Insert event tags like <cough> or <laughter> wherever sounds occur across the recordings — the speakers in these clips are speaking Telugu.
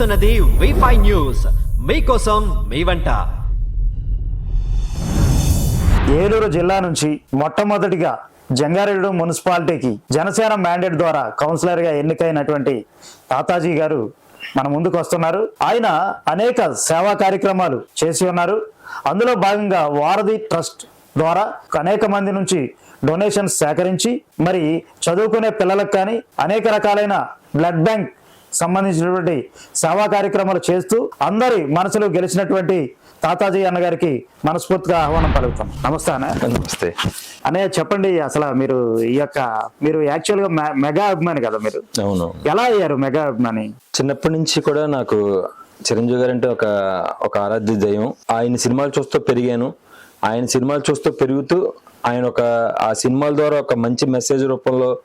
చూస్తున్నది వైఫై న్యూస్. మీకోసం మీ వంట. ఏలూరు జిల్లా నుంచి మొట్టమొదటిగా జంగారెడ్డి మున్సిపాలిటీకి జనసేన మ్యాండేట్ ద్వారా కౌన్సిలర్గా ఎన్నికైనటువంటి తాతాజీ గారు మన ముందుకు వస్తున్నారు. ఆయన అనేక సేవా కార్యక్రమాలు చేసి ఉన్నారు. అందులో భాగంగా వారధి ట్రస్ట్ ద్వారా అనేక మంది నుంచి డొనేషన్స్ సేకరించి మరి చదువుకునే పిల్లలకు కానీ అనేక రకాలైన బ్లడ్ బ్యాంక్ సంబంధించినటువంటి సేవా కార్యక్రమాలు చేస్తూ అందరి మనసులో గెలిచినటువంటి తాతాజీ అన్నగారికి మనస్ఫూర్తిగా ఆహ్వానం పలుకుతాం. నమస్తే అన్న. నమస్తే. అనే చెప్పండి అసలు మీరు ఈ యొక్క మీరు యాక్చువల్గా మెగా అభిమాని కదా మీరు. అవును. ఎలా అయ్యారు మెగా అభిమాని? చిన్నప్పటి నుంచి కూడా నాకు చిరంజీవి గారు అంటే ఒక ఒక ఆరాధ్య దైవం. ఆయన సినిమాలు చూస్తూ పెరిగాను. ఆయన సినిమాలు చూస్తూ పెరుగుతూ ఆయన ఒక ఆ సినిమాల ద్వారా ఒక మంచి మెసేజ్ రూపంలో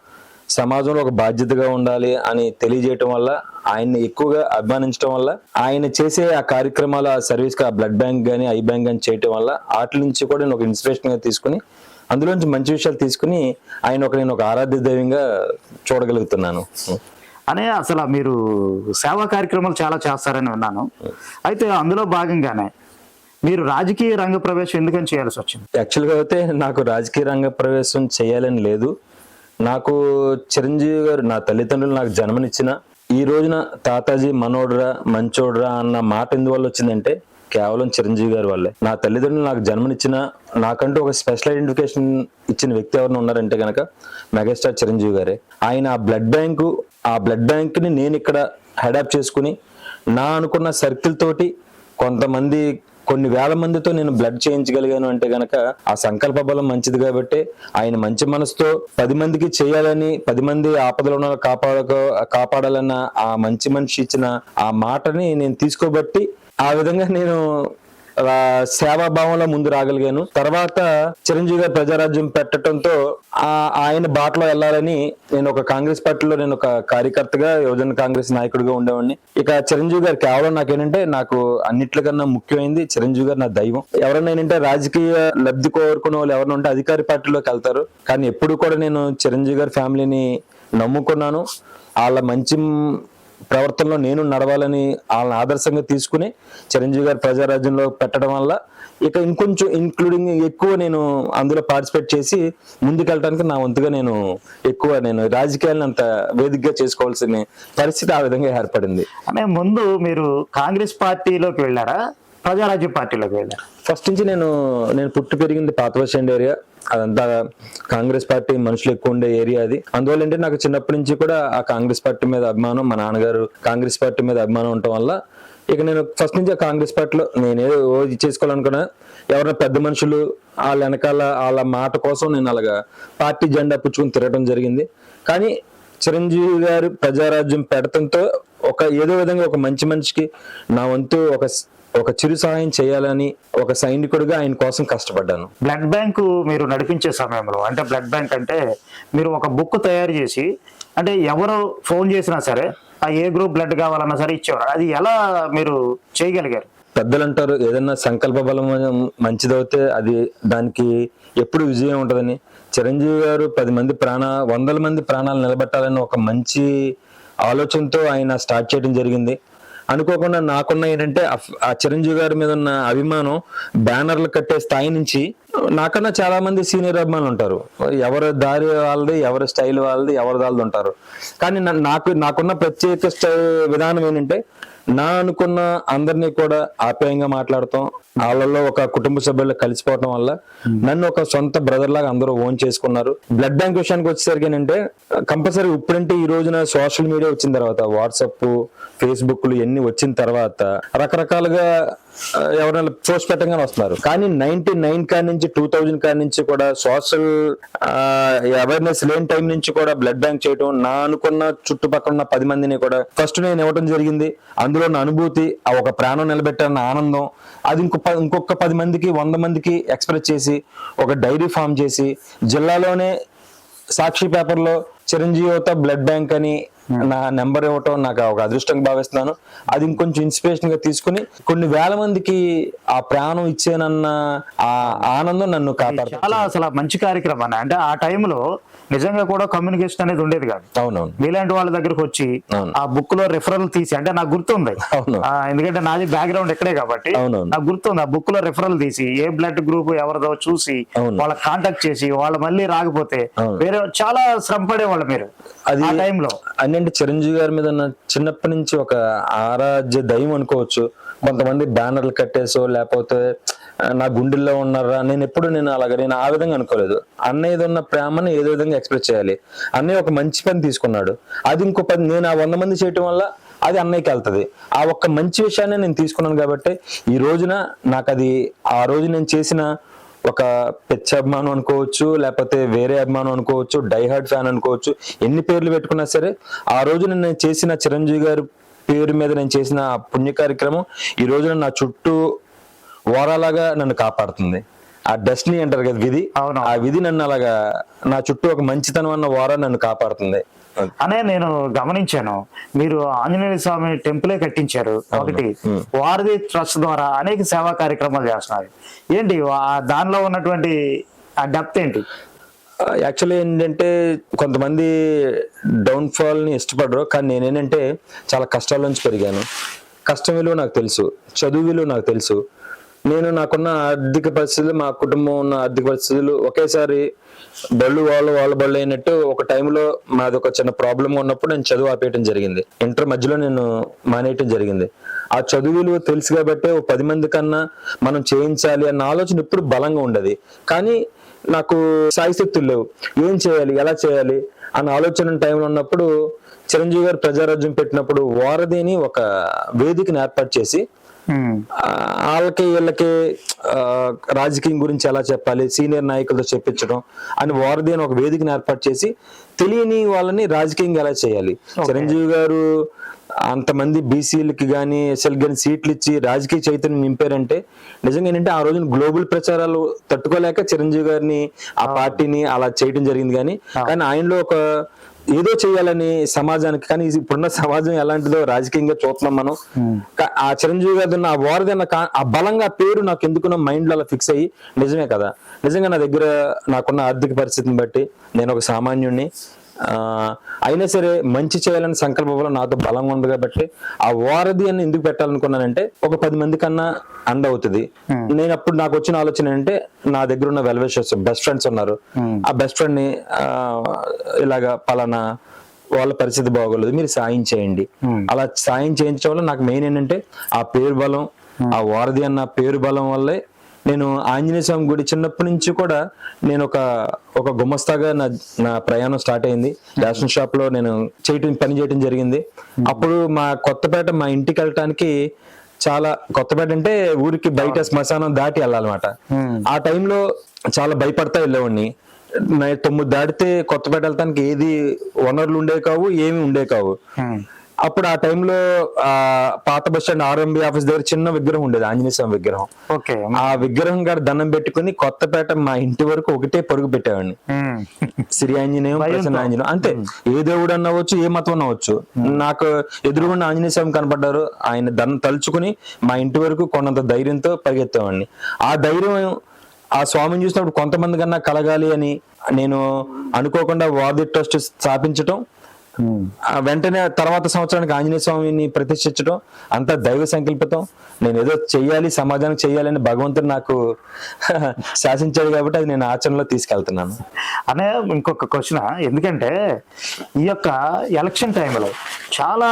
సమాజంలో ఒక బాధ్యతగా ఉండాలి అని తెలియజేయటం వల్ల ఆయన్ని ఎక్కువగా అభిమానించడం వల్ల ఆయన చేసే ఆ కార్యక్రమాలు ఆ సర్వీస్ ఆ బ్లడ్ బ్యాంక్ కానీ ఐ బ్యాంక్ కానీ చేయటం వల్ల వాటి నుంచి కూడా నేను ఒక ఇన్స్పిరేషన్గా తీసుకుని అందులోంచి మంచి విషయాలు తీసుకుని ఆయన ఒక నేను ఒక ఆరాధ్య దైవంగా చూడగలుగుతున్నాను. అనే అసలు మీరు సేవా కార్యక్రమాలు చాలా చేస్తారని విన్నాను. అయితే అందులో భాగంగానే మీరు రాజకీయ రంగ ప్రవేశం ఎందుకని చేయాల్సి వచ్చింది? యాక్చువల్గా అయితే నాకు రాజకీయ రంగ ప్రవేశం చేయాలని లేదు. నాకు చిరంజీవి గారు నా తల్లిదండ్రులు నాకు జన్మనిచ్చిన ఈ రోజున తాతాజీ మనోడ్రా మంచోడ్రా అన్న మాట ఎందువల్ల వచ్చిందంటే కేవలం చిరంజీవి గారి వల్లే. నా తల్లిదండ్రులు నాకు జన్మనిచ్చిన నాకంటూ ఒక స్పెషల్ ఐడెంటిఫికేషన్ ఇచ్చిన వ్యక్తి ఎవరైనా ఉన్నారంటే కనుక మెగాస్టార్ చిరంజీవి గారే. ఆయన ఆ బ్లడ్ బ్యాంకు ఆ బ్లడ్ బ్యాంక్ని నేను ఇక్కడ హెడాప్ చేసుకుని నా అనుకున్న సర్కిల్ తోటి కొంతమంది కొన్ని వేల మందితో నేను బ్లడ్ చేయించగలిగాను అంటే గనక ఆ సంకల్ప బలం మంచిది కాబట్టి ఆయన మంచి మనసుతో పది మందికి చేయాలని పది మంది ఆపదలో ఉన్న వాళ్ళని కాపాడాలన్న ఆ మంచి మనిషి ఇచ్చిన ఆ మాటని నేను తీసుకోబట్టి ఆ విధంగా నేను సేవాభావంలో ముందు రాగలిగాను. తర్వాత చిరంజీవి గారు ప్రజారాజ్యం పెట్టడంతో ఆ ఆయన బాటలో వెళ్ళాలని నేను ఒక కాంగ్రెస్ పార్టీలో నేను ఒక కార్యకర్తగా యువజన కాంగ్రెస్ నాయకుడిగా ఉండేవాడిని. ఇక చిరంజీవి గారు కేవలం నాకేంటంటే నాకు అన్నిట్లకన్నా ముఖ్యమైంది చిరంజీవి గారు నా దైవం. ఎవరైనా ఏంటంటే రాజకీయ లబ్ధి కోరుకునే వాళ్ళు ఎవరైనా ఉంటే అధికార పార్టీలోకి వెళ్తారు. కానీ ఎప్పుడు కూడా నేను చిరంజీవి గారి ఫ్యామిలీని నమ్ముకున్నాను. వాళ్ళ మంచి ప్రవర్తనలో నేను నడవాలని వాళ్ళని ఆదర్శంగా తీసుకుని చిరంజీవి గారు ప్రజారాజ్యంలో పెట్టడం వల్ల ఇక ఇంకొంచెం ఇంక్లూడింగ్ ఎక్కువ నేను అందులో పార్టిసిపేట్ చేసి ముందుకెళ్ళడానికి నా వంతుగా నేను ఎక్కువ నేను రాజకీయాలను అంత వేదికగా చేసుకోవాల్సిన పరిస్థితి ఆ విధంగా ఏర్పడింది. అనే ముందు మీరు కాంగ్రెస్ పార్టీలోకి వెళ్ళారా? ప్రజారాజ్య పార్టీలోకి వెళ్ళారా ఫస్ట్ నుంచి నేను నేను పుట్టి పెరిగింది పాత బస్ ఏరియా అదంతా కాంగ్రెస్ పార్టీ మనుషులు ఎక్కువ ఉండే ఏరియా అది. అందువల్ల ఏంటంటే నాకు చిన్నప్పటి నుంచి కూడా ఆ కాంగ్రెస్ పార్టీ మీద అభిమానం మా నాన్నగారు కాంగ్రెస్ పార్టీ మీద అభిమానం ఉండటం వల్ల ఇక నేను ఫస్ట్ నుంచి ఆ కాంగ్రెస్ పార్టీలో నేనేదో ఓ ఇది చేసుకోవాలనుకున్నా. ఎవరైనా పెద్ద మనుషులు వాళ్ళ వెనకాల వాళ్ళ మాట కోసం నేను అలాగా పార్టీ జెండా పుచ్చుకుని తిరగడం జరిగింది. కానీ చిరంజీవి గారు ప్రజారాజ్యం పెడతంతో ఒక ఏదో విధంగా ఒక మంచి మనిషికి నా వంతు ఒక ఒక చిరు సహాయం చేయాలని ఒక సైనికుడిగా ఆయన కోసం కష్టపడ్డాను. బ్లడ్ బ్యాంకు మీరు నడిపించే సమయంలో అంటే బ్లడ్ బ్యాంక్ అంటే మీరు ఒక బుక్ తయారు చేసి అంటే ఎవరు ఫోన్ చేసినా సరే ఆ ఏ గ్రూప్ బ్లడ్ కావాలన్నా సరే ఇచ్చేవారు. అది ఎలా మీరు చేయగలిగారు? పెద్దలు అంటారు ఏదన్నా సంకల్ప బలం మంచిదవుతే అది దానికి ఎప్పుడు విజయం ఉంటుందని. చిరంజీవి గారు పది మంది ప్రాణ వందల మంది ప్రాణాలు నిలబెట్టాలని ఒక మంచి ఆలోచనతో ఆయన స్టార్ట్ చేయడం జరిగింది. అనుకోకుండా నాకున్న ఏంటంటే ఆ- చిరంజీవి గారి మీద ఉన్న అభిమానం బ్యానర్లు కట్టే స్థాయి నుంచి నాకన్నా చాలా మంది సీనియర్ అభిమానులు ఉంటారు. ఎవరి దారి వాళ్ళది ఎవరి స్టైల్ వాళ్ళది ఎవరి దాళ్ళది ఉంటారు. కానీ నా- నాకు నాకున్న ప్రత్యేక స్టై విధానం ఏంటంటే నా అనుకున్న అందరినీ కూడా ఆప్యాయంగా మాట్లాడతాం. వాళ్ళలో ఒక కుటుంబ సభ్యులు కలిసిపోవటం వల్ల నన్ను ఒక సొంత బ్రదర్ లాగా అందరూ ఓన్ చేసుకున్నారు. బ్లడ్ బ్యాంక్ విషయానికి వచ్చేసరికి ఏంటంటే కంపల్సరీ ఇప్పుడంటే ఈ రోజున సోషల్ మీడియా వచ్చిన తర్వాత వాట్సాప్ ఫేస్బుక్లు ఇవన్నీ వచ్చిన తర్వాత రకరకాలుగా ఎవరైనా పోస్ట్ పెట్టగానే వస్తున్నారు. కానీ నైన్టీ నైన్ కాడి నుంచి టూ థౌజండ్ కాడి నుంచి కూడా సోషల్ అవేర్నెస్ లేని టైం నుంచి కూడా బ్లడ్ బ్యాంక్ చేయడం నా అనుకున్న చుట్టుపక్కల ఉన్న పది మందిని కూడా ఫస్ట్ నేను ఇవ్వడం జరిగింది. అందులో నా అనుభూతి ఆ ఒక ప్రాణం నిలబెట్టాలన్న ఆనందం అది ఇంకొక ఇంకొక పది మందికి వంద మందికి ఎక్స్ప్రెస్ చేసి ఒక డైరీ ఫామ్ చేసి జిల్లాలోనే సాక్షి పేపర్లో చిరంజీవితో బ్లడ్ బ్యాంక్ అని నా నెంబర్ ఇవ్వటం నాకు ఒక అదృష్టంగా భావిస్తున్నాను. అది ఇంకొంచెం ఇన్స్పిరేషన్గా తీసుకుని కొన్ని వేల మందికి ఆ ప్రాణం ఇచ్చేనన్న ఆ ఆనందం నన్ను కాపాడుతుంది. చాలా అసలు మంచి కార్యక్రమం అంటే ఆ టైంలో నిజంగా కూడా కమ్యూనికేషన్ అనేది ఉండేది కాదు. అవునవును. మీలాంటి వాళ్ళ దగ్గరకు వచ్చి. ఆ బుక్లో రెఫరల్ తీసి అంటే నాకు గుర్తుంది. ఎందుకంటే నాది బ్యాక్గ్రౌండ్ ఇక్కడే కాబట్టి. నాకు గుర్తుంది. ఆ బుక్లో రెఫరల్ తీసి ఏ బ్లడ్ గ్రూప్ ఎవరిదో చూసి. వాళ్ళ కాంటాక్ట్ చేసి వాళ్ళు మళ్ళీ రాకపోతే. వేరే చాలా శ్రమ పడేవాళ్ళు మీరు అది ఆ టైంలో అన్నంటే చిరంజీవి గారి మీద ఉన్న చిన్నప్పటి నుంచి ఒక ఆరాధ్య దయం అనుకోవచ్చు. కొంతమంది బ్యానర్లు కట్టేసో లేకపోతే నా గుండెల్లో ఉన్నారా నేను ఎప్పుడు నేను అలాగా నేను ఆ విధంగా అనుకోలేదు. అన్నయ్యది ఉన్న ప్రేమను ఏదో విధంగా ఎక్స్ప్రెస్ చేయాలి. అన్నయ్య ఒక మంచి పని తీసుకున్నాడు. అది ఇంకో పని నేను ఆ వంద మంది చేయటం వల్ల అది అన్నయ్యకి వెళ్తుంది. ఆ ఒక్క మంచి విషయాన్ని నేను తీసుకున్నాను కాబట్టి ఈ రోజున నాకు అది ఆ రోజు నేను చేసిన ఒక పెచ్చ అభిమానం అనుకోవచ్చు లేకపోతే వేరే అభిమానం అనుకోవచ్చు డైహార్డ్ ఫ్యాన్ అనుకోవచ్చు ఎన్ని పేర్లు పెట్టుకున్నా సరే ఆ రోజు నేను చేసిన చిరంజీవి గారి పేరు మీద నేను చేసిన ఆ పుణ్య కార్యక్రమం ఈ రోజున నా చుట్టూ ఓరాలాగా నన్ను కాపాడుతుంది. ఆ డెస్టినీ అంటారు కదా విధి. ఆ విధి నన్ను అలాగా నా చుట్టూ ఒక మంచితనం అన్న ఓరా నన్ను కాపాడుతుంది. అనే నేను గమనించాను. మీరు ఆంజనేయ స్వామి టెంపులే కట్టించారు. ఒకటి వారధి ట్రస్ట్ ద్వారా అనేక సేవా కార్యక్రమాలు చేస్తున్నారు. ఏంటి ఆ దానిలో ఉన్నటువంటి ఆ డెప్త్ ఏంటి? యాక్చువల్లీ ఏంటంటే కొంతమంది డౌన్ ఫాల్ని ఇష్టపడరు. కానీ నేనేంటంటే చాలా కష్టాల నుంచి పెరిగాను. కష్టం విలువ నాకు తెలుసు. చదువు విలువ నాకు తెలుసు. నేను నాకున్న ఆర్థిక పరిస్థితులు మా కుటుంబం ఉన్న ఆర్థిక పరిస్థితులు ఒకేసారి బళ్ళు వాళ్ళు వాళ్ళ బళ్ళు అయినట్టు ఒక టైంలో మాది ఒక చిన్న ప్రాబ్లం ఉన్నప్పుడు నేను చదువు ఆపేయటం జరిగింది. ఇంటర్ మధ్యలో నేను మానేయటం జరిగింది. ఆ చదువులు తెలుసు కాబట్టి ఓ పది మంది కన్నా మనం చేయించాలి అన్న ఆలోచన ఎప్పుడు బలంగా ఉండదు. కానీ నాకు సాయశక్తులు లేవు. ఏం చేయాలి? ఎలా చేయాలి? అన్న ఆలోచన టైంలో ఉన్నప్పుడు చిరంజీవి గారు ప్రజారాజ్యం పెట్టినప్పుడు వారధిని ఒక వేదికను ఏర్పాటు చేసి వాళ్ళకి వీళ్ళకి ఆ, రాజకీయం గురించి ఎలా చెప్పాలి సీనియర్ నాయకులతో చెప్పించడం అని వారధి అని ఒక వేదికను ఏర్పాటు చేసి తెలియని వాళ్ళని రాజకీయంగా ఎలా చేయాలి? చిరంజీవి గారు అంతమంది బీసీలకి కానీ ఎస్ఎల్ కానీ సీట్లు ఇచ్చి రాజకీయ చైతన్యం నింపారంటే నిజంగా ఏంటంటే ఆ రోజున గ్లోబల్ ప్రచారాలు తట్టుకోలేక చిరంజీవి గారిని ఆ పార్టీని అలా చేయడం జరిగింది కానీ కానీ ఆయనలో ఒక ఏదో చేయాలని సమాజానికి కానీ ఇప్పుడున్న సమాజం ఎలాంటిదో రాజకీయంగా చూస్తున్నాం మనం. ఆ చిరంజీవి గారి ఉన్న ఆ కా- ఆ బలంగా పేరు నాకు ఎందుకున్న మైండ్లో అలా ఫిక్స్ అయ్యి నిజమే కదా. నిజంగా నా దగ్గర నాకున్న ఆర్థిక పరిస్థితిని బట్టి నేను ఒక సామాన్యుణ్ణి ఆ, అయినా సరే మంచి చేయాలని సంకల్పంలో నాతో బలంగా ఉంది కాబట్టి ఆ వారధి అని ఎందుకు పెట్టాలనుకున్నానంటే ఒక పది మంది కన్నా అండ అవుతుంది. నేను అప్పుడు నాకు వచ్చిన ఆలోచన ఏంటంటే నా దగ్గర ఉన్న వెల్వేషర్స్ బెస్ట్ ఫ్రెండ్స్ ఉన్నారు. ఆ బెస్ట్ ఫ్రెండ్ని ఆ, ఇలాగా పలానా వాళ్ళ పరిస్థితి బాగోలేదు మీరు సాయం చేయండి. అలా సాయం చేయించడం వల్ల నాకు మెయిన్ ఏంటంటే ఆ పేరు బలం ఆ వారధి అన్న పేరు బలం వల్లే నేను ఆంజనేయ స్వామి గుడి చిన్నప్పటి నుంచి కూడా నేను ఒక ఒక గుమస్తాగా నా నా ప్రయాణం స్టార్ట్ అయింది. రేషన్ షాప్లో నేను చేయటం పని చేయటం జరిగింది. అప్పుడు మా కొత్తపేట మా ఇంటికి వెళ్ళటానికి చాలా కొత్తపేట అంటే ఊరికి బయట శ్మశానం దాటి వెళ్ళాలన్నమాట. ఆ టైంలో చాలా భయపడతా వెళ్ళేవాడిని. తొమ్మిది దాటితే కొత్తపేట వెళ్తానికి ఏది వనరులు ఉండే కావు ఏమి ఉండే కావు. అప్పుడు ఆ టైంలో ఆ పాత బస్ స్టాండ్ ఆర్ఎంబి ఆఫీస్ దగ్గర చిన్న విగ్రహం ఉండేది ఆంజనేయ స్వామి విగ్రహం. ఓకే. ఆ విగ్రహం గారు దండం పెట్టుకుని కొత్తపేట మా ఇంటి వరకు ఒకటే పరుగు పెట్టేవాడిని. శ్రీ ఆంజనేయం ప్రసన్న ఆంజనేయం. అంతే. ఏ దేవుడు అన్నవచ్చు ఏ మతం అన్నవచ్చు. నాకు ఎదురుగుండా ఆంజనేయ స్వామి కనపడ్డారు. ఆయన దండం తలుచుకుని మా ఇంటి వరకు కొన్నంత ధైర్యంతో పరిగెత్తేవాడిని. ఆ ధైర్యం ఆ స్వామిని చూసినప్పుడు కొంతమంది కన్నా కలగాలి అని నేను అనుకోకుండా వాది ట్రస్ట్ స్థాపించటం వెంటనే తర్వాత సంవత్సరానికి ఆంజనేయ స్వామిని ప్రతిష్ఠించడం అంతా దైవ సంకల్పితం. నేను ఏదో చెయ్యాలి సమాజానికి చెయ్యాలని భగవంతుడు నాకు <laughs> శాసించాడు కాబట్టి అది నేను ఆచరణలో తీసుకెళ్తున్నాను. అనే ఇంకొక క్వశ్చన్. ఎందుకంటే ఈ యొక్క ఎలక్షన్ టైంలో చాలా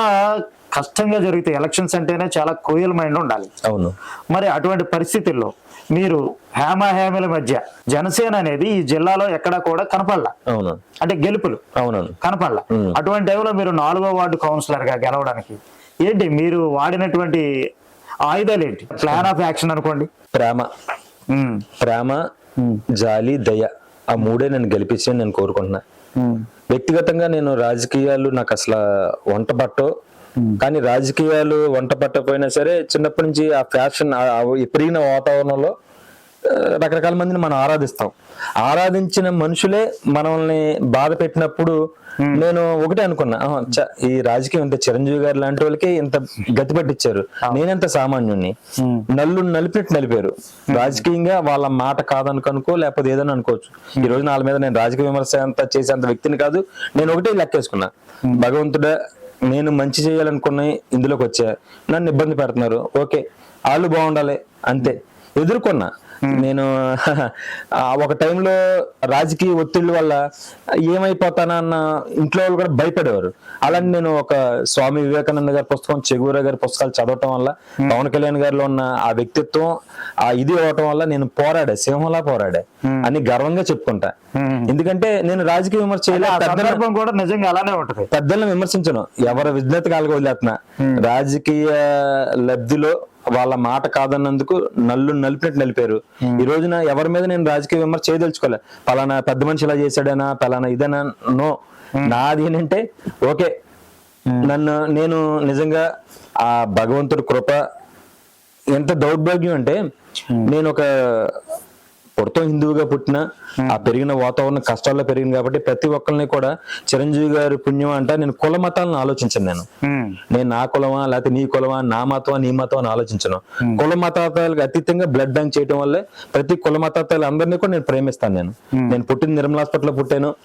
కష్టంగా జరిగితే ఎలక్షన్స్ అంటేనే చాలా కోయల్ మైండ్ ఉండాలి. అవును. మరి అటువంటి పరిస్థితుల్లో మీరు హేమ హేమల మధ్య జనసేన అనేది ఈ జిల్లాలో ఎక్కడా కూడా కనపడలా. అవును. అంటే గెలుపులు అవునవును కనపడలా. అటువంటి టైంలో మీరు నాలుగో వార్డు కౌన్సిలర్గా గెలవడానికి ఏంటి మీరు వాడినటువంటి ఆయుధాలు ఏంటి ప్లాన్ ఆఫ్ యాక్షన్ అనుకోండి. ప్రేమ. ప్రేమ జాలి దయ ఆ మూడే నేను గెలిపించి నేను కోరుకుంటున్నా. వ్యక్తిగతంగా నేను రాజకీయాలు నాకు అసలు వంట పట్టో కానీ రాజకీయాలు వంట పట్టకపోయినా సరే చిన్నప్పటి నుంచి ఆ ఫ్యాషన్ పెరిగిన వాతావరణంలో రకరకాల మందిని మనం ఆరాధిస్తాం. ఆరాధించిన మనుషులే మనల్ని బాధ పెట్టినప్పుడు నేను ఒకటే అనుకున్నా ఈ రాజకీయం ఇంత చిరంజీవి గారు లాంటి వాళ్ళకి ఇంత గతి పట్టించారు నేనెంత సామాన్యుణ్ణి? నల్లు నలిపినట్టు నలిపారు. రాజకీయంగా వాళ్ళ మాట కాదనుకో అనుకో లేకపోతే ఏదైనా అనుకోవచ్చు. ఈ రోజు వాళ్ళ మీద నేను రాజకీయ విమర్శ అంత చేసేంత వ్యక్తిని కాదు. నేను ఒకటే లెక్కేసుకున్నా. భగవంతుడా నేను మంచి చేయాలనుకున్న ఇందులోకి వచ్చా నన్ను ఇబ్బంది పెడుతున్నారు. ఓకే వాళ్ళు బాగుండాలి అంతే. ఎదుర్కొన్నా. నేను ఒక టైంలో రాజకీయ ఒత్తిళ్ళ వల్ల ఏమైపోతానా అన్న ఇంట్లో వాళ్ళు కూడా భయపడేవారు. అలాంటి నేను ఒక స్వామి వివేకానంద గారి పుస్తకం చెగుర గారి పుస్తకాలు చదవటం వల్ల పవన్ కళ్యాణ్ గారిలో ఉన్న ఆ వ్యక్తిత్వం ఆ ఇది అవటం వల్ల నేను పోరాడా సింహంలా పోరాడా అని గర్వంగా చెప్పుకుంటా. ఎందుకంటే నేను రాజకీయ విమర్శ చేయలేదు కూడా నిజంగా అలానే ఉంటది. పెద్దలను విమర్శించను. ఎవరి విజ్ఞత కాలుగా వదిలేస్తున్నా. రాజకీయ లబ్ధిలో వాళ్ళ మాట కాదన్నందుకు నల్లు నలిపినట్టు నలిపారు. ఈ రోజున ఎవరి మీద నేను రాజకీయ విమర్శ చేయదలుచుకోలే. పలానా పెద్ద మనిషి ఇలా చేశాడనా పలానా ఇదనా? నో. నాది ఏంటంటే ఓకే. నన్ను నేను నిజంగా ఆ భగవంతుడి కృప ఎంత దౌర్భాగ్యం అంటే నేను ఒక పుడతాం హిందువుగా పుట్టిన ఆ పెరిగిన వాతావరణం కష్టాల్లో పెరిగింది కాబట్టి ప్రతి ఒక్కరిని కూడా చిరంజీవి గారి పుణ్యం అంట నేను కుల మతాలను ఆలోచించను నేను. నేను నా కులమా లేకపోతే నీ కులమా నా మతమా నీ మతం అని ఆలోచించను. కుల మతాలకు అతీతంగా బ్లడ్ బ్యాంక్ చేయడం వల్లే ప్రతి కుల మతాలు అందరినీ కూడా నేను ప్రేమిస్తాను నేను. నేను పుట్టిన నిర్మల్ హాస్పిటల్లో పుట్టాను.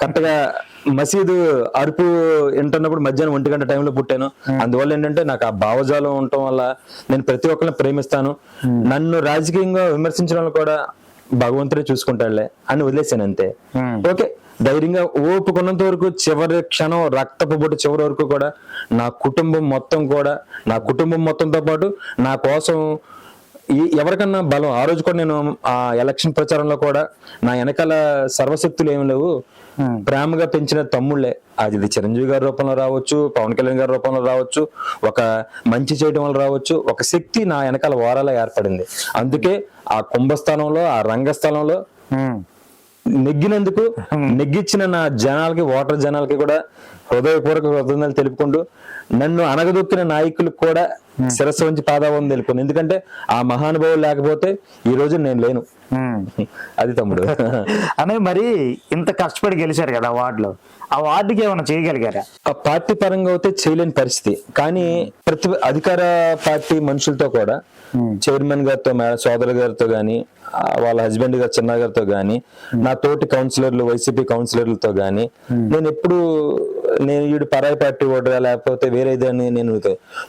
కరెక్ట్గా మసీదు అరుపు వింటున్నప్పుడు మధ్యాహ్నం ఒంటి గంట టైంలో పుట్టాను. అందువల్ల ఏంటంటే నాకు ఆ భావజాలం ఉండటం వల్ల నేను ప్రతి ఒక్కరిని ప్రేమిస్తాను. నన్ను రాజకీయంగా విమర్శించడం వల్ల కూడా భగవంతుడే చూసుకుంటాడులే అని వదిలేసాను అంతే. Hmm. ఓకే. ధైర్యంగా ఓపుకున్నంత వరకు చివరి క్షణం రక్తపు బొట్టు చివరి వరకు కూడా నా కుటుంబం మొత్తం కూడా నా కుటుంబం మొత్తంతో పాటు నా కోసం ఎవరికన్నా బలం ఆ రోజు కూడా నేను ఆ ఎలక్షన్ ప్రచారంలో కూడా నా వెనకాల సర్వశక్తులు ఏమి లేవు. ప్రేమగా పెంచిన తమ్ముళ్ళే. అది చిరంజీవి గారి రూపంలో రావచ్చు పవన్ కళ్యాణ్ గారి రూపంలో రావచ్చు ఒక మంచి చేయడం వల్ల రావచ్చు ఒక శక్తి నా వెనకాల వారాల ఏర్పడింది. అందుకే ఆ కుంభస్థానంలో ఆ రంగస్థలంలో. నెగ్గినందుకు నెగ్గిచ్చిన నా జనాలకి ఓటర్ జనాలకి కూడా హృదయపూర్వక కృతజ్ఞతలు తెలుపుకుంటూ నన్ను అనగదొక్కిన నాయకులకు కూడా శిరస్సు వంచి పాదావం తెలుపుకుంది ఎందుకంటే ఆ మహానుభావులు లేకపోతే ఈ రోజు నేను లేను. అది తమ్ముడు. <laughs> అనే మరి ఇంత కష్టపడి గెలిచారు కదా వార్డులో. ఆ వార్డుకి ఏమైనా చేయగలిగారా? ఆ పార్టీ పరంగా అయితే చేయలేని పరిస్థితి. కానీ ప్రతి అధికార పార్టీ మనుషులతో కూడా చైర్మన్ గారితో సోదరు గారితో గాని వాళ్ళ హస్బెండ్ గారు చిన్న గారితో గాని నా తోటి కౌన్సిలర్లు వైసీపీ కౌన్సిలర్లతో గాని నేను ఎప్పుడు నేను వీడు పరాయి పార్టీ ఓడరా లేకపోతే వేరేదని నేను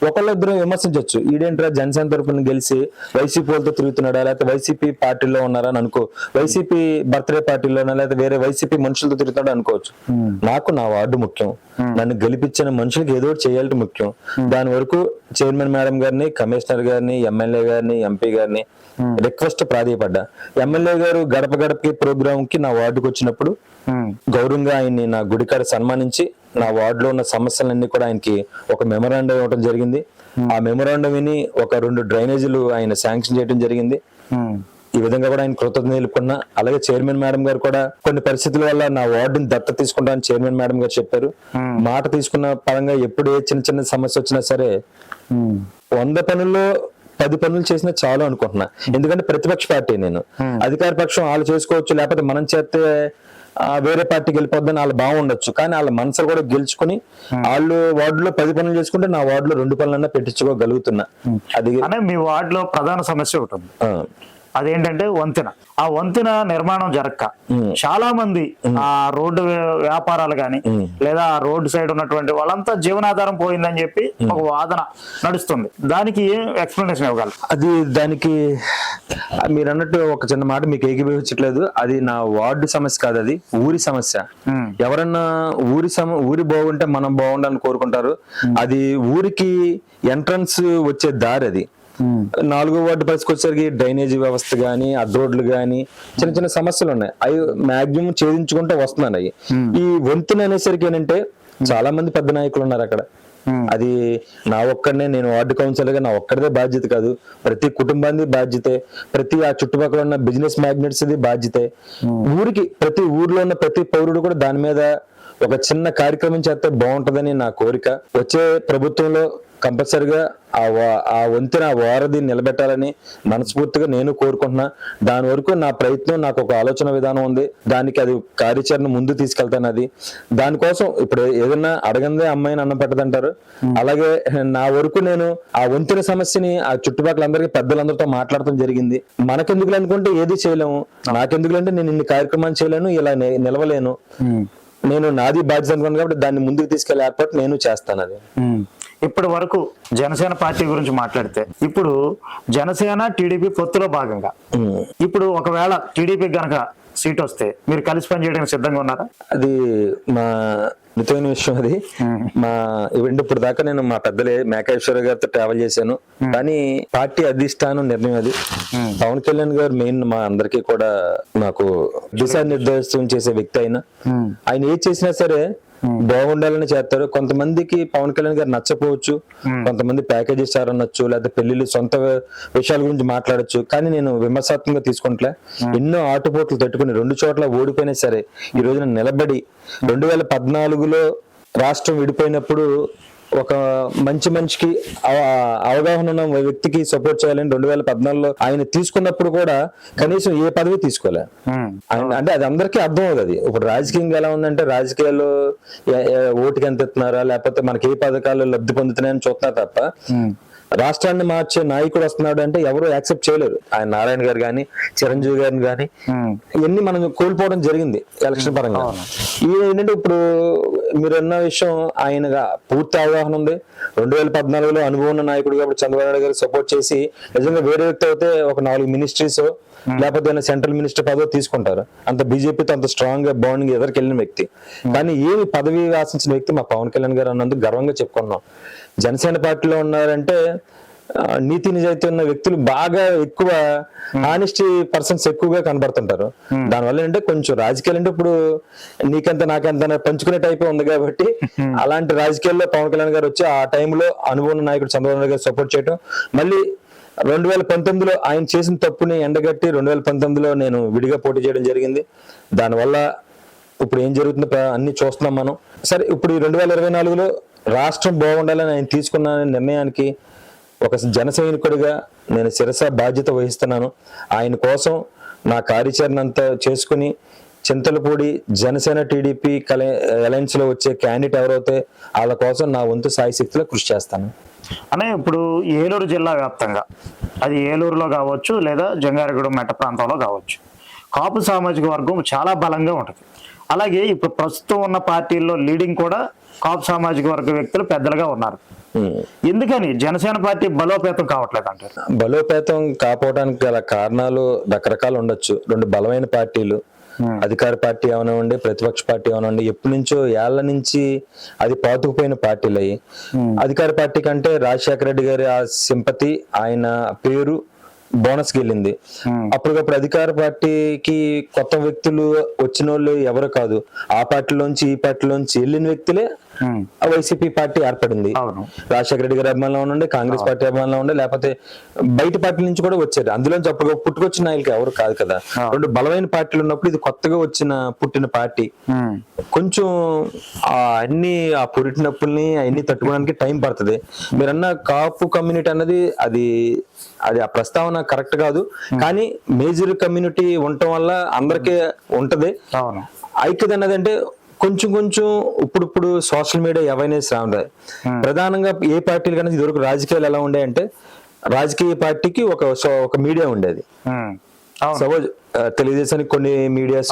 ఒకళ్ళిద్దరు విమర్శించవచ్చు ఈడేంట్రా జనసేన తరపున గెలిచి వైసీపీ వాళ్ళతో తిరుగుతున్నాడా? లేకపోతే వైసీపీ పార్టీలో ఉన్నారా అని అనుకో వైసీపీ బర్త్డే పార్టీలోనా లేకపోతే వేరే వైసీపీ మనుషులతో తిరుగుతాడా అనుకోవచ్చు. నాకు నా వార్డు ముఖ్యం. నన్ను గెలిపించిన మనుషులకు ఏదో ఒకటి చేయాలి ముఖ్యం. దాని వరకు చైర్మన్ మేడం గారిని కమిషనర్ గారిని ఎమ్మెల్యే గారిని ఎంపీ గారిని రిక్వెస్ట్ ప్రాధాయపడ్డా. ఎమ్మెల్యే గారు గడప గడపకి ప్రోగ్రామ్కి నా వార్డుకు వచ్చినప్పుడు. గౌరవంగా ఆయన్ని నా గుడికాడ సన్మానించి నా వార్డులో ఉన్న సమస్యలన్నీ కూడా ఆయనకి ఒక మెమరాండం ఇవ్వడం జరిగింది. ఆ మెమరాండం విని ఒక రెండు డ్రైనేజీలు ఆయన శాంక్షన్ చేయడం జరిగింది. ఉమ్. ఈ విధంగా కూడా ఆయన కృతజ్ఞత తెలుపుకున్నా. అలాగే చైర్మన్ మేడం గారు కూడా కొన్ని పరిస్థితుల వల్ల నా వార్డుని దత్త తీసుకుంటానని చైర్మన్ మేడం గారు చెప్పారు. మాట తీసుకున్న పరంగా ఎప్పుడు ఏ చిన్న చిన్న సమస్య వచ్చినా సరే. వంద పనుల్లో పది పనులు చేసినా చాలు అనుకుంటున్నా. ఎందుకంటే ప్రతిపక్ష పార్టీ నేను. అధికార పక్షం వాళ్ళు చేసుకోవచ్చు లేకపోతే మనం చేస్తే వేరే పార్టీకి వెళ్ళిపోద్దని వాళ్ళు బాగుండొచ్చు కానీ వాళ్ళ మనసులు కూడా గెలుచుకుని వాళ్ళు వార్డులో పది పనులు చేసుకుంటే నా వార్డులో రెండు పనులన్నా పెట్టించుకోగలుగుతున్నా. అది అనే మీ వార్డులో ప్రధాన సమస్య ఒకటి అదేంటంటే వంతెన. ఆ వంతెన నిర్మాణం జరగక చాలా మంది ఆ రోడ్డు వ్య- వ్యాపారాలు గాని లేదా ఆ రోడ్డు సైడ్ ఉన్నటువంటి వాళ్ళంతా జీవనాధారం పోయిందని చెప్పి ఒక వాదన నడుస్తుంది. దానికి ఏం ఎక్స్ప్లెనేషన్ ఇవ్వగలరు? అది దానికి మీరు అన్నట్టు ఒక చిన్న మాట మీకు ఏకీభవించట్లేదు. అది నా వార్డు సమస్య కాదు అది ఊరి సమస్య. ఎవరన్నా ఊరి సమ ఊరి బాగుంటే మనం బాగుండాలని కోరుకుంటారు. అది ఊరికి ఎంట్రన్స్ వచ్చే దారి అది. నాలుగో వార్డు పరిస్థితికి వచ్చేసరికి డ్రైనేజీ వ్యవస్థ గానీ అడ్డు రోడ్లు గానీ చిన్న చిన్న సమస్యలు ఉన్నాయి అవి మాక్సిమం ఛేదించుకుంటూ వస్తున్నాను అవి. ఈ వంతెన అనేసరికి ఏంటంటే చాలా మంది పెద్ద నాయకులు ఉన్నారు అక్కడ. అది నా ఒక్కడనే నేను వార్డు కౌన్సిలర్గా నా ఒక్కడిదే బాధ్యత కాదు. ప్రతి కుటుంబాన్ని బాధ్యతే. ప్రతి ఆ చుట్టుపక్కల ఉన్న బిజినెస్ మ్యాగ్నెట్స్ ది బాధ్యతే ఊరికి ప్రతి ఊర్లో ఉన్న ప్రతి పౌరుడు కూడా దాని మీద ఒక చిన్న కార్యక్రమం చేస్తే బాగుంటదని నా కోరిక. వచ్చే ప్రభుత్వంలో కంపల్సరిగా ఆ ఆ వంతెన వారధి నిలబెట్టాలని మనస్ఫూర్తిగా నేను కోరుకుంటున్నా. దాని వరకు నా ప్రయత్నం నాకు ఒక ఆలోచన విధానం ఉంది. దానికి అది కార్యాచరణ ముందు తీసుకెళ్తాను అది. దానికోసం ఇప్పుడు ఏదన్నా అడగందే అమ్మాయిని అన్నం పెట్టదంటారు. అలాగే నా వరకు నేను ఆ వంతెన సమస్యని ఆ చుట్టుపక్కల అందరికీ పెద్దలందరితో మాట్లాడటం జరిగింది. మనకెందుకు అనుకుంటే ఏది చేయలేము. నాకెందుకు అంటే నేను ఇన్ని కార్యక్రమాలు చేయలేను ఇలా నిలవలేను. నేను నాది బాధ్యత అనుకున్నాను కాబట్టి దాన్ని ముందుకు తీసుకెళ్ళే ఏర్పాటు నేను చేస్తాను అది. ఇప్పటి వరకు జనసేన పార్టీ గురించి మాట్లాడితే ఇప్పుడు జనసేన టీడీపీ పొత్తులో భాగంగా. ఇప్పుడు ఒకవేళ టీడీపీ గనక సీట్ వస్తే మీరు కలిసి పనిచేయడానికి సిద్ధంగా ఉన్నారా అది మా మితమైన విషయం అది మా ఈవెంట్ ఇప్పుడు దాకా నేను మా పెద్దలే మేకేశ్వర గారితో ట్రావెల్ చేశాను. కానీ పార్టీ అధిష్టానం నిర్ణయం అది. పవన్ కళ్యాణ్ గారు మెయిన్ మా అందరికీ కూడా నాకు దిశానిర్దేశం చేసే వ్యక్తి అయినా. ఆయన ఏది చేసినా సరే బాగుండాలని చేస్తారు. కొంతమందికి పవన్ కళ్యాణ్ గారు నచ్చపోవచ్చు కొంతమంది ప్యాకేజ్ ఇస్తారు అనొచ్చు లేకపోతే పెళ్ళిళ్ళు సొంత విషయాల గురించి మాట్లాడొచ్చు. కానీ నేను విమర్శాత్మకంగా తీసుకుంటలే ఎన్నో ఆటుపోట్లు తట్టుకుని రెండు చోట్ల ఓడిపోయినా సరే ఈ రోజున నిలబడి రెండు వేల పద్నాలుగులో రాష్ట్రం విడిపోయినప్పుడు ఒక మంచి మనిషికి అవ- అవగాహన ఉన్న వ్యక్తికి సపోర్ట్ చేయాలని రెండు వేల పద్నాలుగులో ఆయన తీసుకున్నప్పుడు కూడా కనీసం ఏ పదవి తీసుకోలే. అంటే అది అందరికీ అర్థం అవుతుంది అది. ఇప్పుడు రాజకీయంగా ఎలా ఉందంటే ఏ- ఓటుకి ఎంత ఇస్తున్నారా లేకపోతే మనకి ఏ పథకాలు లబ్ధి పొందుతున్నాయని చూస్తున్నారు తప్ప రాష్ట్రాన్ని మార్చే నాయకుడు వస్తున్నాడు అంటే ఎవరు యాక్సెప్ట్ చేయలేరు. ఆయన నారాయణ గారు కానీ చిరంజీవి గారిని కానీ ఉమ్. ఇవన్నీ మనం కోల్పోవడం జరిగింది ఎలక్షన్ పరంగా. ఈయన ఏంటంటే ఇప్పుడు మీరు అన్న విషయం ఆయనగా పూర్తి అవగాహన ఉంది. రెండు వేల పద్నాలుగులో అనుభవం ఉన్న నాయకుడు కాబట్టి చంద్రబాబు నాయుడు గారికి సపోర్ట్ చేసి నిజంగా వేరే వ్యక్తి అయితే ఒక నాలుగు మినిస్ట్రీస్ లేకపోతే ఏదైనా సెంట్రల్ మినిస్టర్ పదవి తీసుకుంటారు? అంత బీజేపీతో అంత స్ట్రాంగ్గా బాండింగ్ ఎదరికి వెళ్ళిన వ్యక్తి. కానీ ఏమి పదవి ఆశించిన వ్యక్తి మా పవన్ కళ్యాణ్ గారు అన్నందుకు గర్వంగా చెప్పుకున్నాం. జనసేన పార్టీలో ఉన్నారంటే నీతి నిజాయితీ ఉన్న వ్యక్తులు బాగా ఎక్కువ ఆనెస్టీ పర్సన్స్ ఎక్కువగా కనబడుతుంటారు. దానివల్ల ఏంటంటే కొంచెం రాజకీయాలు అంటే ఇప్పుడు నీకెంత నాకెంత పంచుకునే టైప్ ఉంది కాబట్టి అలాంటి రాజకీయాల్లో పవన్ కళ్యాణ్ గారు వచ్చి ఆ టైంలో అనుభవం నాయకుడు చంద్రబాబు నాయుడు గారు సపోర్ట్ చేయడం మళ్ళీ రెండు వేల పంతొమ్మిదిలో ఆయన చేసిన తప్పుని ఎండగట్టి రెండు వేల పంతొమ్మిదిలో నేను విడిగా పోటీ చేయడం జరిగింది. దానివల్ల ఇప్పుడు ఏం జరుగుతుందో అన్ని చూస్తున్నాం మనం. సరే ఇప్పుడు ఈ రెండు వేల ఇరవై నాలుగులో రాష్ట్రం బాగుండాలని ఆయన తీసుకున్న నిర్ణయానికి ఒక జన సైనికుడిగా నేను శిరస బాధ్యత వహిస్తున్నాను. ఆయన కోసం నా కార్యాచరణ అంతా చేసుకుని చింతలపూడి జనసేన టీడీపీ కలే అలయన్స్లో వచ్చే క్యాండిడేట్ ఎవరైతే వాళ్ళ కోసం నా వంతు సాయశక్తిలో కృషి చేస్తాను. అనే ఇప్పుడు ఏలూరు జిల్లా వ్యాప్తంగా. అది ఏలూరులో కావచ్చు లేదా జంగారెగూడెం మెట్ట ప్రాంతంలో కావచ్చు. కాపు సామాజిక వర్గం చాలా బలంగా ఉంటుంది. అలాగే ఇప్పుడు ప్రస్తుతం ఉన్న పార్టీల్లో లీడింగ్ కూడా కాపు సామాజిక వర్గ వ్యక్తులు పెద్దలుగా ఉన్నారు. ఎందుకని? జనసేన పార్టీ బలోపేతం కావట్లేదు అంటారు. బలోపేతం కాపోవడానికి గల కారణాలు రకరకాలు ఉండొచ్చు. రెండు బలమైన పార్టీలు అధికార పార్టీ అవనివ్వండి ప్రతిపక్ష పార్టీ అవనివ్వండి ఎప్పటి నుంచో ఏళ్ళ నుంచి అది పాతుకుపోయిన పార్టీలు అయ్యి అధికార పార్టీ కంటే రాజశేఖర రెడ్డి గారి ఆ సింపతి ఆయన పేరు బోనస్ వెళ్ళింది. అప్పటికప్పుడు అధికార పార్టీకి కొత్త వ్యక్తులు వచ్చిన వాళ్ళు ఎవరు కాదు. ఆ పార్టీలోంచి ఈ పార్టీలోంచి వెళ్ళిన వ్యక్తులే వైసీపీ పార్టీ ఏర్పడింది. రాజశేఖర రెడ్డి గారి అభిమానులు ఉండండి కాంగ్రెస్ పార్టీ అభిమానులు ఉండే లేకపోతే బయట పార్టీ నుంచి కూడా వచ్చారు. అందులోంచి అప్పుడు పుట్టుకొచ్చిన నాయకులు ఎవరు కాదు కదా. రెండు బలమైన పార్టీలు ఉన్నప్పుడు ఇది కొత్తగా వచ్చిన పుట్టిన పార్టీ. కొంచెం ఆ అన్ని ఆ పురిటి నొప్పుల్ని అన్ని తట్టుకోవడానికి టైం పడుతుంది. మీరన్న కాపు కమ్యూనిటీ అన్నది అది అది ఆ ప్రస్తావన కరెక్ట్ కాదు. కానీ మేజర్ కమ్యూనిటీ ఉండటం వల్ల అందరికీ ఉంటది. ఐక్యత అన్నది అంటే కొంచెం కొంచెం ఇప్పుడిప్పుడు సోషల్ మీడియా అవేర్నెస్ రావాలి ప్రధానంగా ఏ పార్టీలు కన్నా ఇదివరకు రాజకీయాలు ఎలా ఉండే రాజకీయ పార్టీకి ఒక ఒక మీడియా ఉండేది. అవును సపోజ్ తెలుగుదేశానికి కొన్ని మీడియాస్.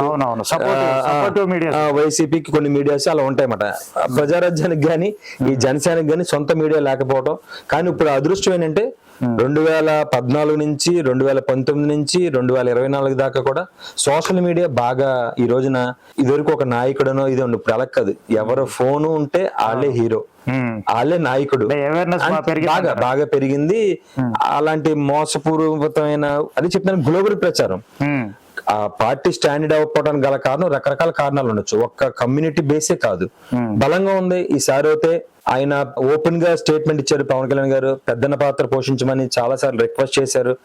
వైసీపీకి కొన్ని మీడియాస్ అలా ఉంటాయన్నమాట. ప్రజారాజ్యానికి గాని ఈ జనసేనకి గాని సొంత మీడియా లేకపోవడం కానీ ఇప్పుడు అదృష్టం ఏంటంటే రెండు వేల పద్నాలుగు నుంచి రెండు వేల పంతొమ్మిది నుంచి రెండు వేల ఇరవై నాలుగు దాకా కూడా సోషల్ మీడియా బాగా ఈ రోజున ఇదివరకు ఒక నాయకుడనో ఇది ఉండు. ఇప్పుడు అలా కాదు. ఎవరు ఫోను ఉంటే వాళ్ళే హీరో. వాళ్ళే నాయకుడు. బాగా బాగా పెరిగింది. అలాంటి మోసపూర్వకమైన అది చెప్తాను గ్లోబల్ ప్రచారం. ఆ పార్టీ స్టాండర్డ్ అవ్వకపోవడానికి గల కారణం రకరకాల కారణాలు ఉండొచ్చు. ఒక్క కమ్యూనిటీ బేసే కాదు. బలంగా ఉంది. ఈసారి అయితే ఆయన ఓపెన్గా స్టేట్మెంట్ ఇచ్చారు పవన్ కళ్యాణ్ గారు. పెద్దన్న పాత్ర పోషించమని చాలా సార్లు రిక్వెస్ట్ చేశారు.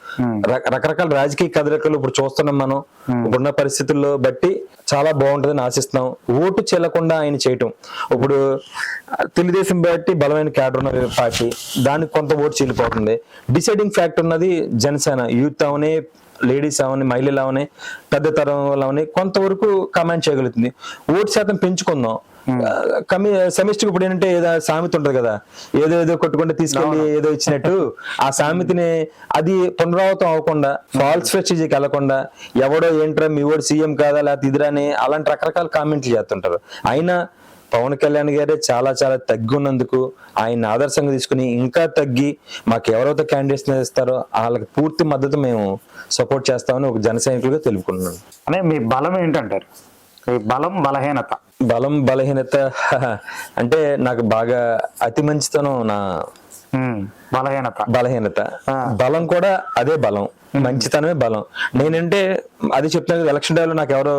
ర- రకరకాల రాజకీయ కదలికలు ఇప్పుడు చూస్తున్నాం మనం. ఇప్పుడున్న పరిస్థితుల్లో బట్టి చాలా బాగుంటుందని ఆశిస్తున్నాం. ఓటు చెల్లకుండా ఆయన చేయటం. ఇప్పుడు తెలుగుదేశం బట్టి బలమైన క్యాడర్ ఉన్న పార్టీ. దానికి కొంత ఓటు చెల్లిపోతుంది. డిసైడింగ్ ఫ్యాక్ట్ ఉన్నది జనసేన. యూత్ అవనే లేడీస్ అవని మహిళలు అవని పెద్ద తరం వాళ్ళు అవని కొంతవరకు కమాండ్ చేయగలుగుతుంది. ఓటు శాతం పెంచుకుందాం. కమి సెమిస్టర్ ఇప్పుడు ఏంటంటే ఏదో సామెత ఉంటది కదా. ఏదో ఏదో కొట్టుకుంటే తీసుకెళ్ళి ఏదో ఇచ్చినట్టు ఆ సామెతని అది పునరావృతం అవ్వకుండా ఫాల్స్ ఫెస్టిజీకి వెళ్ళకుండా ఎవడో ఏంట్రా మీ వాడు సీఎం కాదా లేకపోతే ఇదిరా అని అలాంటి రకరకాల కామెంట్లు చేస్తుంటారు. అయినా పవన్ కళ్యాణ్ గారే చాలా చాలా తగ్గి ఉన్నందుకు ఆయన ఆదర్శంగా తీసుకుని ఇంకా తగ్గి మాకు ఎవరైతే క్యాండిడేట్స్ ఇస్తారో వాళ్ళకి పూర్తి మద్దతు మేము సపోర్ట్ చేస్తామని ఒక జన సైనికులుగా తెలుపుకుంటున్నాను అనే మీ బలం ఏంటంటారు? బలం బలహీనత. బలం బలహీనత <laughs> అంటే నాకు బాగా అతి మంచితనం నా బలహీనత. బలహీనత. బలం కూడా అదే బలం. మంచితనమే బలం. నేనంటే అది చెప్తాను ఎలక్షన్ టైంలో నాకు ఎవరో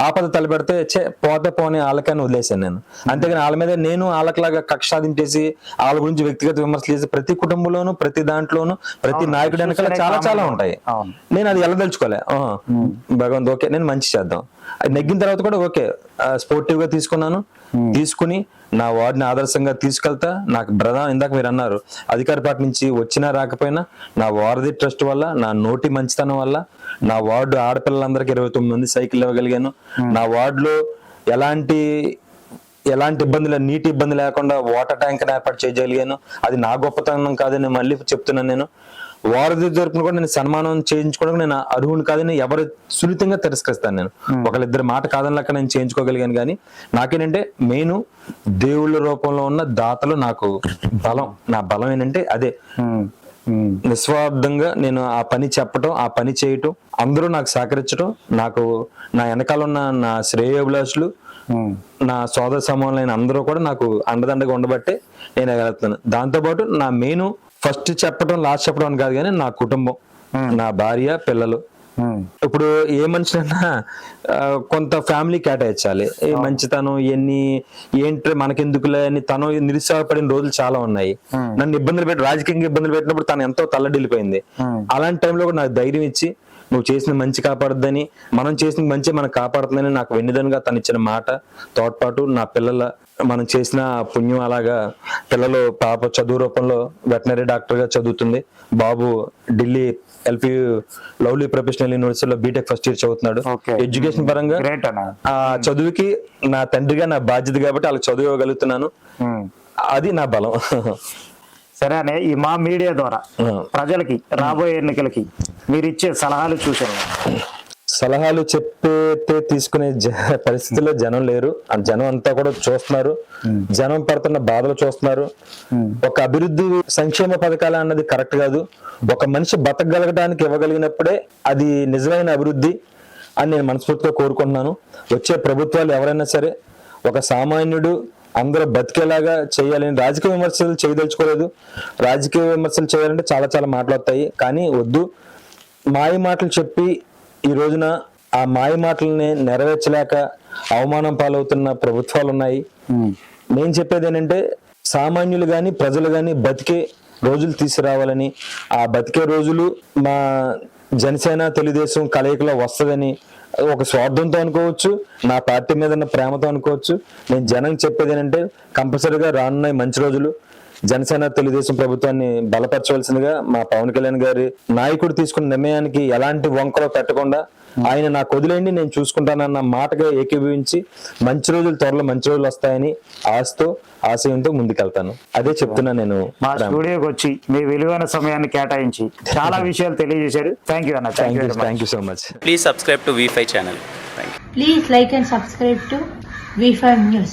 ఆపద తలపెడితే చే పోతే పోని వాళ్ళకని వదిలేశాను నేను. అంతేగాని వాళ్ళ మీద నేను వాళ్ళకిలాగా కక్ష సాధించేసి వాళ్ళ గురించి వ్యక్తిగత విమర్శలు చేసి ప్రతి కుటుంబంలోనూ ప్రతి దాంట్లోనూ ప్రతి నాయకుడి వెనకాల చాలా చాలా ఉంటాయి. నేను అది వెళ్ళదలుచుకోలే ఆహా. భగవంత్ ఓకే నేను మంచి చేద్దాం. అది నెగ్గిన తర్వాత కూడా ఓకే స్పోర్టివ్గా తీసుకున్నాను. తీసుకుని నా వార్డుని ఆదర్శంగా తీసుకెళ్తా. నాకు ప్రధాన ఇందాక మీరు అన్నారు అధికార పార్టీ నుంచి వచ్చినా రాకపోయినా నా వారధి ట్రస్ట్ వల్ల నా నోటి మంచితనం వల్ల నా వార్డు ఆడపిల్లలందరికీ ఇరవై తొమ్మిది మంది సైకిల్ ఇవ్వగలిగాను. నా వార్డులో ఎలాంటి ఎలాంటి ఇబ్బందులు నీటి ఇబ్బంది లేకుండా వాటర్ ట్యాంక్ ఏర్పాటు చేయగలిగాను. అది నా గొప్పతనం కాదని మళ్ళీ చెప్తున్నాను నేను. వారధి తరపున కూడా నేను సన్మానం చేయించుకోవడానికి నేను అర్హుని కాదని ఎవరు సున్నితంగా తిరస్కరిస్తాను నేను ఒకళ్ళిద్దరు మాట కాదని లెక్క నేను చేయించుకోగలిగాను కానీ నాకేంటంటే మెయిన్ దేవుళ్ళ రూపంలో ఉన్న దాతలు నాకు బలం. నా బలం ఏంటంటే అదే. నిస్వార్థంగా నేను ఆ పని చెప్పటం ఆ పని చేయటం అందరూ నాకు సహకరించడం నాకు నా వెనకాల ఉన్న నా శ్రేయోభిలాషులు నా సోదర సమానులైన అందరూ కూడా నాకు అండదండగా ఉండబట్టే నేను వెళ్తున్నాను దాంతోపాటు నా మెయిన్ ఫస్ట్ చెప్పడం లాస్ట్ చెప్పడం అని కాదు కానీ నా కుటుంబం నా భార్య పిల్లలు. ఇప్పుడు ఏ మనిషినైనా కొంత ఫ్యామిలీ కేటాయించాలి. ఏ మంచితనం ఎన్ని ఏంటి మనకెందుకులే అని తను నిరుత్సాహపడిన రోజులు చాలా ఉన్నాయి. నన్ను ఇబ్బందులు పెట్టి రాజకీయంగా ఇబ్బందులు పెట్టినప్పుడు తను ఎంతో తల్లడిల్లిపోయింది. అలాంటి టైంలో కూడా నాకు ధైర్యం ఇచ్చి నువ్వు చేసిన మంచి కాపాడుద్దని మనం చేసిన మంచి మనం కాపాడుతుందని నాకు వెన్నుదనుగా తను ఇచ్చిన మాట. తోడ్పాటు నా పిల్లల మనం చేసిన పుణ్యం అలాగా పిల్లలు పాప చదువు రూపంలో వెటనరీ డాక్టర్గా చదువుతుంది. బాబు ఢిల్లీ ఎల్పి లవ్లీ ప్రొఫెషనల్ యూనివర్సిటీలో బీటెక్ ఫస్ట్ ఇయర్ చదువుతున్నాడు. ఎడ్యుకేషన్ పరంగా ఆ చదువుకి నా తండ్రిగా నా బాధ్యత కాబట్టి వాళ్ళకి చదువు ఇవ్వగలుగుతున్నాను. ఉమ్. అది నా బలం. సరే అనే ఈ మా మీడియా ద్వారా ప్రజలకి రాబోయే ఎన్నికలకి మీరు ఇచ్చే సలహాలు చూసాను సలహాలు చెప్పితే తీసుకునే జ- పరిస్థితిలో జనం లేరు. ఆ జనం అంతా కూడా చూస్తున్నారు. జనం పడుతున్న బాధలు చూస్తున్నారు. ఒక అభివృద్ధి సంక్షేమ పథకాలు అన్నది కరెక్ట్ కాదు. ఒక మనిషి బతకగలగడానికి ఇవ్వగలిగినప్పుడే అది నిజమైన అభివృద్ధి అని నేను మనస్ఫూర్తిగా కోరుకుంటున్నాను. వచ్చే ప్రభుత్వాలు ఎవరైనా సరే ఒక సామాన్యుడు అందరూ బతికేలాగా చేయాలని రాజకీయ విమర్శలు చేయదలుచుకోలేదు. రాజకీయ విమర్శలు చేయాలంటే చాలా చాలా మాట్లాడతాయి కానీ వద్దు. మాయ మాటలు చెప్పి ఈ రోజున ఆ మాయ మాటల్ని నెరవేర్చలేక అవమానం పాలవుతున్న ప్రభుత్వాలు ఉన్నాయి నేను చెప్పేది ఏంటంటే సామాన్యులు గాని ప్రజలు గాని బతికే రోజులు తీసుకురావాలని. ఆ బతికే రోజులు మా జనసేన తెలుగుదేశం కలయికలో వస్తుందని ఒక స్వార్థంతో అనుకోవచ్చు నా పార్టీ మీద ఉన్న ప్రేమతో అనుకోవచ్చు. నేను జనం చెప్పేది ఏంటంటే కంపల్సరీగా రానున్నాయి మంచి రోజులు జనసేన తెలుగుదేశం ప్రభుత్వాన్ని బలపరచవలసిందిగా మా పవన్ కళ్యాణ్ గారి నాయకుడు తీసుకున్న నిర్ణయానికి ఎలాంటి వంకలో పెట్టకుండా ఆయన నాకు వదిలేండి నేను చూసుకుంటానన్న మాటగా ఏకీభవించి మంచి రోజులు త్వరలో మంచి రోజులు వస్తాయని ఆశతో ఆశయంతో ముందుకెళ్తాను అదే చెప్తున్నా నేను మా స్టూడియోకి వచ్చి మీ విలువైన సమయాన్ని కేటాయించి చాలా విషయాలు తెలియజేశారు థ్యాంక్ యూ అన్న thank you you thank you so much to V5 channel. Thank you. Please like and subscribe to V5 News.